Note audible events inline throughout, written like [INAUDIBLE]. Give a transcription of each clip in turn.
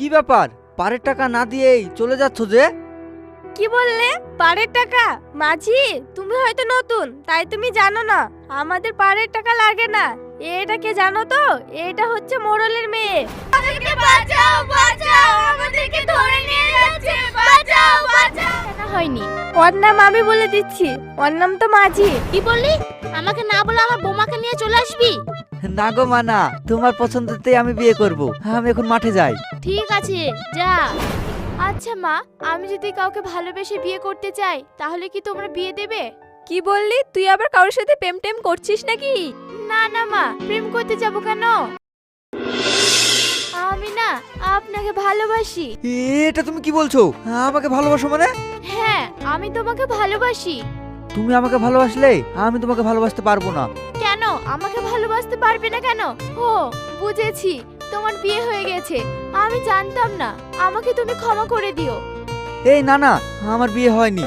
কি ব্যাপার? পারের টাকা না দিয়েই চলে যাচ্ছ যে? কি বললে? পাড়ের টাকা? মাঝি তুমি হয়তো নতুন তাই তুমি জানো না। আমাদের পাড়ের টাকা লাগে না। এটা কে জানো তো? এটা হচ্ছে মোড়লের মেয়ে। আমাদেরকে বাঁচাও বাঁচাও! আমাদেরকে ধরে নিয়ে যাচ্ছে। বাঁচাও বাঁচাও! টাকা হয়নি? ওর নাম আমি বলে দিচ্ছি। ওর নাম তো মাঝি। কি বললি? আমাকে না বলে আমার বোমাকে নিয়ে চলে আসবি? না গো মানা তোমার পছন্দতেই আমি বিয়ে করব। আমি এখন মাঠে যাই। ঠিক আছে যা। আচ্ছা মা আমি যদি কাউকে ভালোবেসে বিয়ে করতে চাই তাহলে কি তোমরা বিয়ে দেবে? কি বললি? তুই আবার কারোর সাথে প্রেম টেম করছিস নাকি? না না মা প্রেম করতে যাব কেন? আমি না আপনাকে ভালোবাসি। এটা তুমি কি বলছো? আমাকে ভালোবাসো মানে? হ্যাঁ আমি তোমাকে ভালোবাসি। তুমি আমাকে ভালোবাসলে আমি তোমাকে ভালোবাসতে পারব না। কেন? আমাকে ভালোবাসতে পারবে না কেন? ও বুঝেছি। তোমার বিয়ে হয়ে গেছে। আমি জানতাম না। আমাকে তুমি ক্ষমা করে দিও। এই না না আমার বিয়ে হয়নি।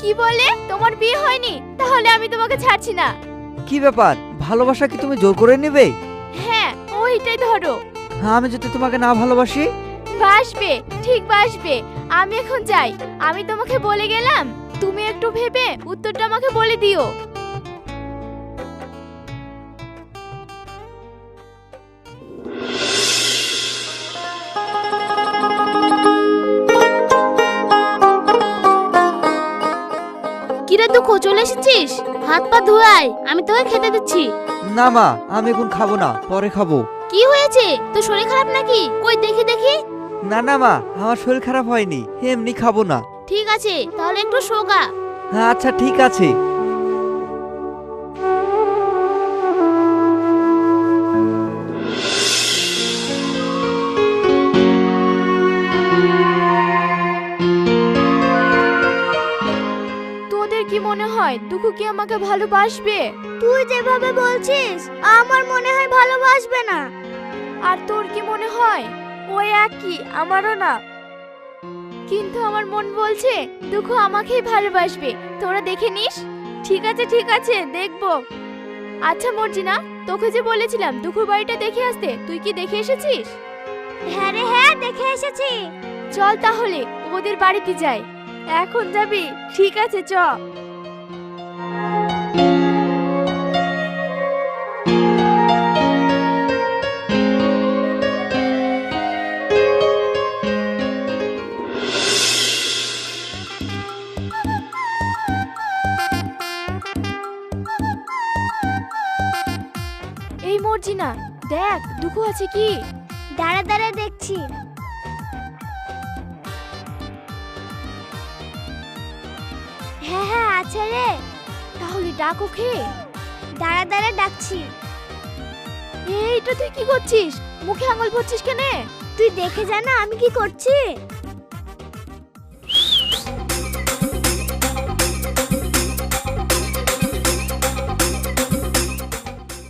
কি বলে? তোমার বিয়ে হয়নি? তাহলে আমি তোমাকে ছাড়ছি না। কি ব্যাপার? ভালোবাসা কি তুমি জোর করে নেবে? হ্যাঁ ওইটাই ধরো। আমি যদি তোমাকে না ভালোবাসি? বাসবে ঠিক বাসবে। আমি এখন যাই। আমি তোমাকে বলে গেলাম? তুমি একটু ভেবে উত্তরটা আমাকে বলে দিও। কিরে দুঃখ চলে এসেছিস? হাত পা ধুয়াই আমি তোকে খেতে দিচ্ছি। না মা আমি এখন খাব না পরে খাব। কি হয়েছে? তোর শরীর খারাপ নাকি? কই দেখি দেখি। না না মা আমার শরীর খারাপ হয়নি এমনি খাব না। ঠিক আছে তাহলে একটু শোগা আচ্ছা ঠিক আছে। তোদের কি মনে হয় দুঃখু কি আমাকে ভালোবাসবে? তুই যেভাবে বলছিস আমার মনে হয় ভালোবাসবে না। আর তোর কি মনে হয়? ওই একই আমারও না। কিন্তু আমার মন বলছে দুঃখ আমাকেই ভালোবাসবে। তোরা দেখে নিস? ঠিক আছে ঠিক আছে দেখব। আচ্ছা মর্জিনা তোকে যে বলেছিলাম দুঃখুর বাড়িটা দেখে আসতে তুই কি দেখে এসেছিস? হ্যাঁ রে হ্যাঁ দেখে এসেছি। চল তাহলে ওদের বাড়িতে যাই। এখন যাবি? ঠিক আছে চ। এই মর্জিনা দেখ দুঃখ আছে কি? দাঁড়া দাঁড়া দেখছি। হ্যাঁ হ্যাঁ আছে রে। তাহলে ডাক ওকে দাঁড়া দাঁড়া ডাকছি। এইটা তুই কি করছিস? মুখে আঙুল পড়ছিস কেনে? তুই দেখে জানা আমি কি করছি।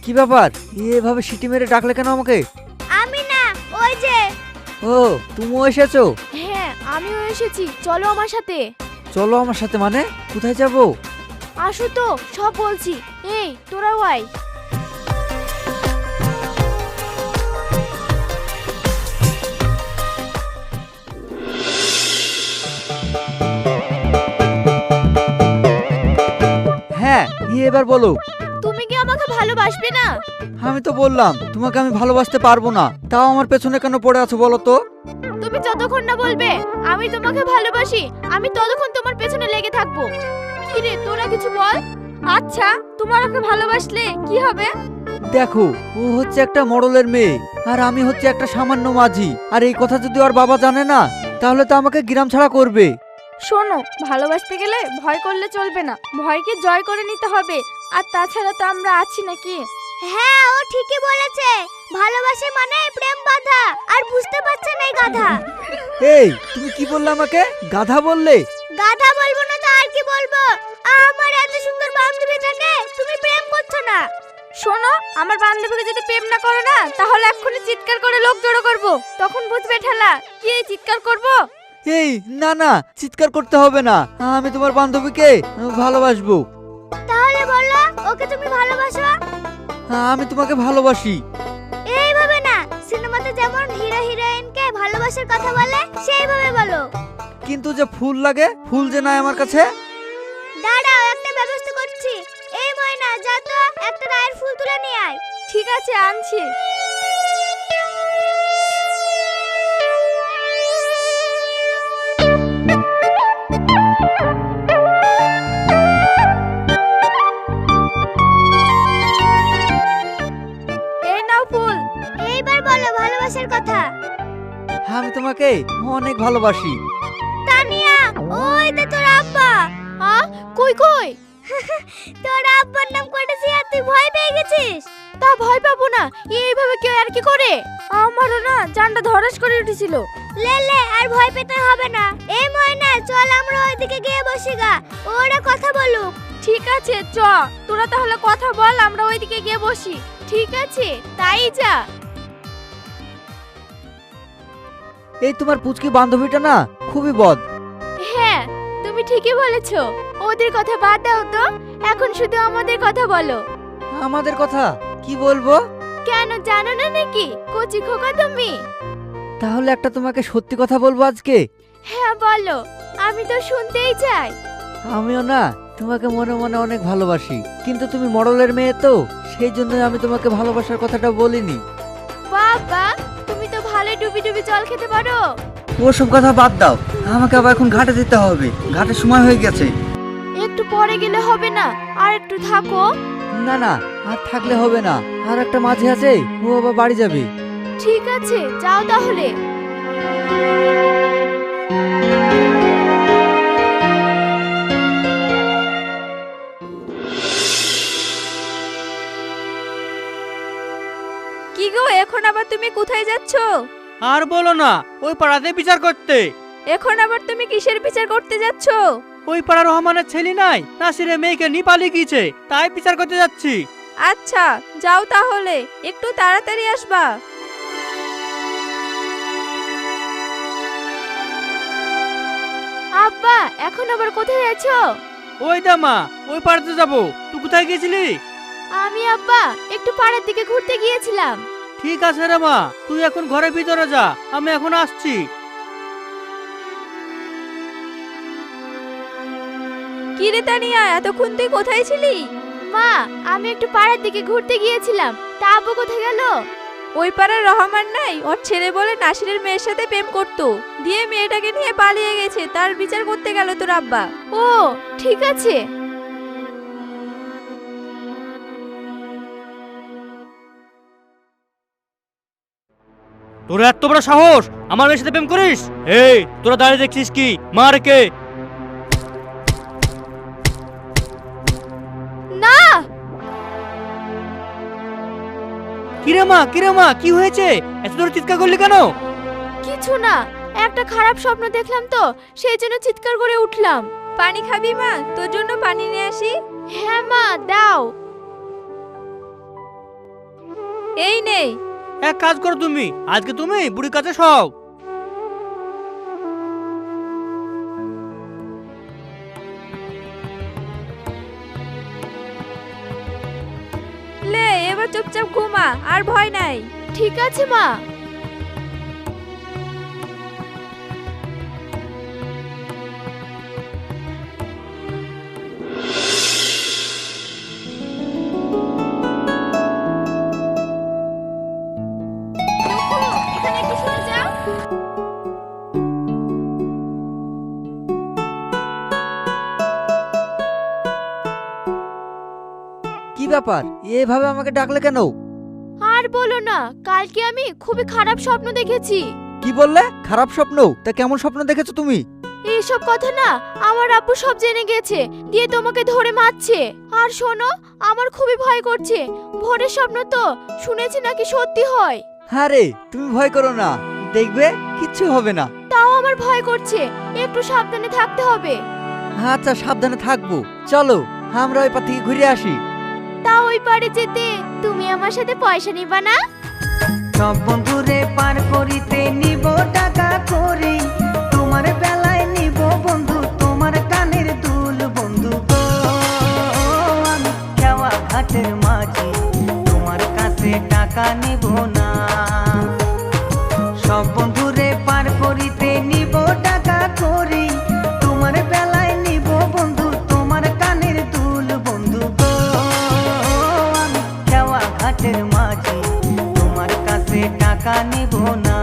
কি ব্যাপার? এভাবে সিটি মেরে ডাকলে কেন আমাকে? আমি না ওই যে। ও তুমিও এসেছ? হ্যাঁ আমিও এসেছি। চলো আমার সাথে। চলো আমার সাথে মানে? কোথায় যাব? আসো তো সব বলছি। এই তোরাও আয়। হ্যাঁ এবার বলো। কি আমাকে ভালোবাসবে না? আমি তো বললাম তোমাকে আমি ভালোবাসতে পারব না। তাও আমার পেছনে কেন পড়ে আছো বলো তো? তুমি যতক্ষণ না বলবে আমি তোমাকে ভালোবাসি আমি ততক্ষণ তোমার পেছনে লেগে থাকব। কি রে তোরা কিছু বল? আচ্ছা তোমার ওকে ভালোবাসলে কি হবে? দেখো ও হচ্ছে একটা মডেলের মেয়ে আর আমি হচ্ছে একটা সামান্য মাঝি। আর এই কথা যদি ওর বাবা জানে না তাহলে তো আমাকে গ্রাম ছাড়া করবে। শোনো ভালোবাসতে গেলে ভয় করলে চলবে না। ভয়কে জয় করে নিতে হবে। আর তাছাড়া তো আমরা আছি নাকি? হ্যাঁ ও ঠিকই বলেছে। ভালোবাসে মানে প্রেম বাধা আর বুঝতে পারছে না এই গাধা। এই তুমি কি বললে আমাকে? গাধা বললে? গাধা বলব না তো আর কি বলব? আমার এত সুন্দর বান্ধবী থাকে তুমি প্রেম করছ না। শোনো আমার বান্ধবীকে যদি প্রেম না করো না তাহলে এক্ষুনি চিৎকার করে লোক জড়ো করব। তখন বুঝবে ঠেলা কি এই চিৎকার করব? এই না না চিৎকার করতে হবে না। আমি তোমার বান্ধবীকে ভালোবাসবো। তাহলে বললা ওকে তুমি ভালোবাসো? আমি তোমাকে ভালোবাসি। এইভাবে না সিনেমাতে যেমন হিরো হিরোইনকে ভালো ভালোবাসার কথা বলে সেইভাবে বলো। কিন্তু যে ফুল লাগে ফুল যে নাই আমার কাছে? দাঁড়াও একটা ব্যবস্থা করছি। এই ময়না যা তো একটা রায়ের ফুল তুলে নিয়ে আয়। ঠিক আছে আনছি। আমি তোমাকে অনেক ভালোবাসি। তানিয়া ওই তো তোর আব্বা। আ কই কই? [LAUGHS] তোর আব্বার নাম করেছি আর তুই ভয় পেয়ে গেছিস? তা ভয় পাবো না। এইভাবে কেউ আর কি করে? আমারও না জানটা ধরাস করে উঠেছিল। লে লে আর ভয় পেতে হবে না। এই ময়না চল আমরা ওইদিকে গিয়ে বসি গা। ওরা কথা বলুক। ঠিক আছে চ। তোরা তাহলে কথা বল আমরা ওইদিকে গিয়ে বসি। ঠিক আছে তাই যা। এই তোমার পুচকি বান্ধবীটা না খুবই বদ। হ্যাঁ তুমি ঠিকই বলেছ। ওদের কথা বাদ দাও তো এখন শুধু আমাদের কথা বলো। আমাদের কথা? কি বলব? কেন জানো না নাকি? কচি খোকা তুমি? তাহলে একটা তোমাকে সত্যি কথা বলব আজকে? হ্যাঁ বলো। আমি তো শুনতেই চাই। আমিও না তোমাকে মনে মনে অনেক ভালোবাসি। কিন্তু তুমি মডেলের মেয়ে তো সেই জন্য আমি তোমাকে ভালোবাসার কথাটা বলিনি। বাবা ডুবি ডুবি জল খেতে পারো? ওসব কথা বাদ দাও। আমাকে আবার এখন ঘাটে যেতে হবে। ঘাটের সময় হয়ে গেছে। একটু পরে গেলে হবে না। আর একটু থাকো। না না আর থাকলে হবে না। আর একটা মাঝে আছে ও আবার বাড়ি যাবে। ঠিক আছে যাও তাহলে। কি গো এখন আবার তুমি কোথায় যাচ্ছ? আর বলো না ওই পাড়াতে বিচার করতে। এখন আবার তুমি কিসের বিচার করতে যাচ্ছ? ওই পাড়ার রহমানের ছেলে নাই নাসিরে মেয়েকে নি পালিয়ে গিয়েছে তাই বিচার করতে যাচ্ছি। আচ্ছা যাও তাহলে একটু তাড়াতাড়ি আসবা। আব্বা এখন আবার কোথায় আছো? ওই দামা ওই পাড়াতে যাব। তুই কোথায় গেছিলি আমি আব্বা একটু পাড়ার দিকে ঘুরতে গিয়েছিলাম। ঠিক আছে রে মা তুই এখন ঘরের ভিতরে যা আমি এখন আসছি। কি রে তানিয়া এতক্ষণ তুই কোথায় ছিলি? মা আমি একটু পাড়ার দিকে ঘুরতে গিয়েছিলাম তা আব্বু কোথায় গেল? ওই পাড়ার রহমান নাই ওর ছেলে বলে নাসিরের মেয়ের সাথে প্রেম করতো দিয়ে মেয়েটাকে নিয়ে পালিয়ে গেছে তার বিচার করতে গেল তোর আব্বা। ও ঠিক আছে। তোর এত বড় সাহস? আমার মেয়ের সাথে প্রেম করিস? এই তোরা দাঁড়িয়ে দেখছিস কি? মার কে না! কিরে মা কিরে মা কি হয়েছে? এত দূর চিৎকার করলি কেন? কিছু না একটা খারাপ স্বপ্ন দেখলাম তো সেই জন্য চিৎকার করে উঠলাম। পানি খাবি মা? তোর জন্য পানি নিয়ে আসি। হ্যাঁ মা দাও। এই নেই এক কাজ করো তুমি আজকে তুমি বুড়ির কাছে সব লে এবার চুপচাপ ঘুমা আর ভয় নাই। ঠিক আছে মা। ব্যাপার? এভাবে আমাকে ডাকলে কেন? আর বলো না কালকে আমি খুবই খারাপ স্বপ্ন দেখেছি। কি বললে? খারাপ স্বপ্ন? তা কেমন স্বপ্ন দেখেছ তুমি? এইসব কথা না আমার আব্বু সব জেনে গেছে দিয়ে তোমাকে ধরে মারছে। আর শোনো আমার খুবই ভয় করছে। ভোরের স্বপ্ন তো শুনেছি নাকি সত্যি হয়। আরে তুমি ভয় করো না। দেখবে কিচ্ছু হবে না। তাও আমার ভয় করছে। একটু সাবধানে থাকতে হবে। আচ্ছা সাবধানে থাকব। চলো আমরা ওই পা থেকে ঘুরে আসি। তা ওই পারে যেতে। তুমি আমার সাথে পয়সা নিবা না? সব বন্ধুরে পার টাকা নেব না।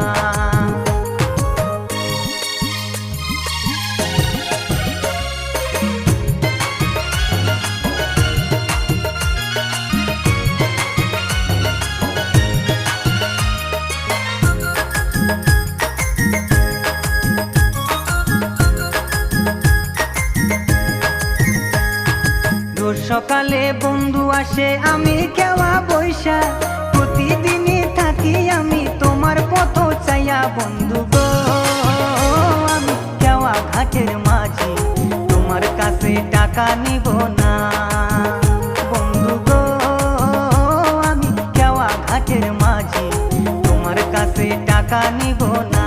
সকালে বন্ধু আসে আমি কেওয়া বৈশাখ। বন্ধু গো, আমি কেওয়া ঘাটের মাঝি, তোমার কাছে টাকা নিব না। বন্ধু গো, আমি কেওয়া ঘাটের মাঝি, তোমার কাছে টাকা নিব না।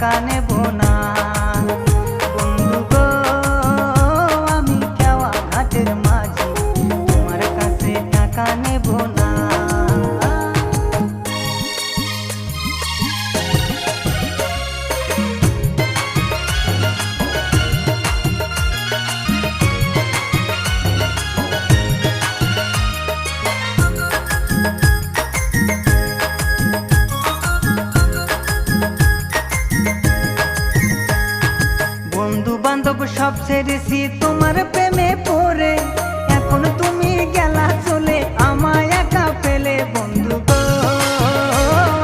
কাছে টাকা সব ছেড়েছি তোমার প্রেমে পড়ে। এখন তুমি গেলা চলে, আমায় একা পেলে বন্ধু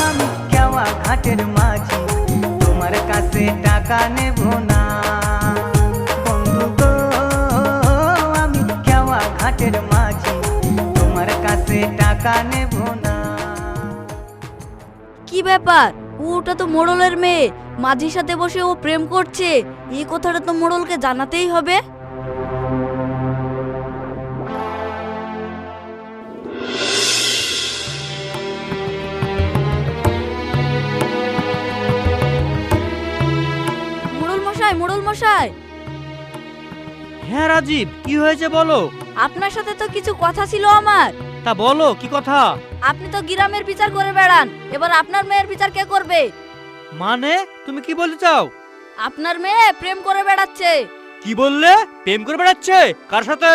আমি কেওয়া ঘাটের মাঝি, তোমার কাছে টাকা নেব না। বন্ধু আমি কেওয়া ঘাটের মাঝি, তোমার কাছে টাকা নেব না। কি ব্যাপার? ওটা তো মোড়লের মেয়ে। মাঝির সাথে বসে ও প্রেম করছে এই কথাটা তো মোড়লকে জানাতেই হবে। মোড়ল মশাই মোড়ল মশাই। হ্যাঁ রাজীব কি হয়েছে বলো? আপনার সাথে তো কিছু কথা ছিল আমার। তা বলো কি কথা? আপনি তো গ্রামের বিচার করে বেড়ান এবার আপনার মেয়ের বিচার কে করবে? মানে তুমি কি বলতে চাও? আপনার মেয়ে প্রেম করে বেড়াচ্ছে। কি বললে? প্রেম করে বেড়াচ্ছে? কার সাথে?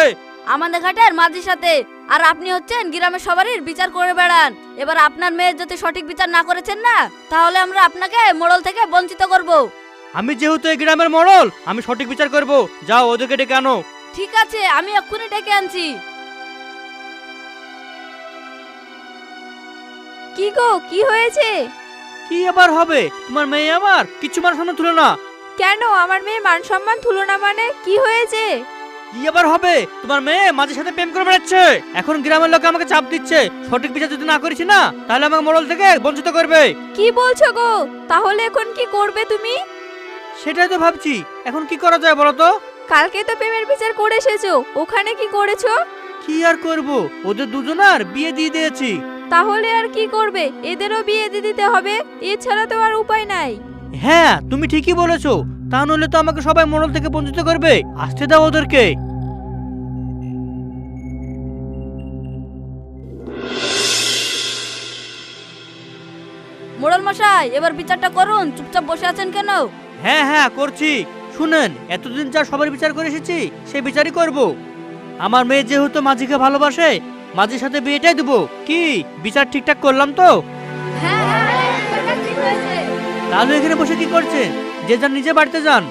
আমাদের ঘাটের মাঝির সাথে। আর আপনি হচ্ছেন গ্রামের সবারই বিচার করে বেড়ান। এবার আপনার মেয়ের যদি সঠিক বিচার না করেছেন না তাহলে আমরা আপনাকে মোড়ল থেকে বঞ্চিত করব। আমি যেহেতু এই গ্রামের মরল আমি সঠিক বিচার করব। যাও ওদেরকে ডেকে আনো। ঠিক আছে আমি এক্ষুনি ডেকে আনছি। কি গো কি হয়েছে? কি আবার হবে? তোমার মেয়ে আমার কিছু মানুষ সামনে তুলো না। কেন? আমার মেয়ে মান সম্মান তুলো না মানে? কি হয়েছে? কি আবার হবে? তোমার মেয়ে মাঝে সাথে প্রেম করে বেড়াচ্ছে। এখন গ্রামের লোক আমাকে চাপ দিচ্ছে। সঠিক বিচার যদি না করেছি না তাহলে আমাকে মোড়ল থেকে বঞ্চিত করবে। কি বলছো গো? তাহলে এখন কি করবে তুমি? সেটাই তো ভাবছি। এখন কি করা যায় বলো তো? কালকে তো প্রেমের বিচার করে এসেছ। ওখানে কি করেছ? কি আর করব? ওদের দুজনার বিয়ে দিয়ে দিয়েছি। তাহলে আর কি করবে? এদেরও বিয়ে দিয়ে দিতে হবে। এছাড়া তো আর উপায় নাই। হ্যাঁ তুমি ঠিকই বলেছ। তা নইলে তো আমাকে সবাই মোড়ল থেকে বঞ্চিত করবে। আসতে দাও ওদেরকে। মোড়ল মশাই এবার বিচারটা করুন। চুপচাপ বসে আছেন কেন? হ্যাঁ হ্যাঁ করছি। শুনেন এতদিন যা সবার বিচার করে এসেছি সেই বিচারই করব। আমার মেয়ে যেহেতু মাঝিকে ভালোবাসে মাঝির সাথে বিয়েটাই দেবো। কি? বিচার ঠিকঠাক করলাম তো? হ্যাঁ হ্যাঁ হয়েছে। তাহলে এখানে বসে কি করছে? যে যার নিজে বাড়িতে যান।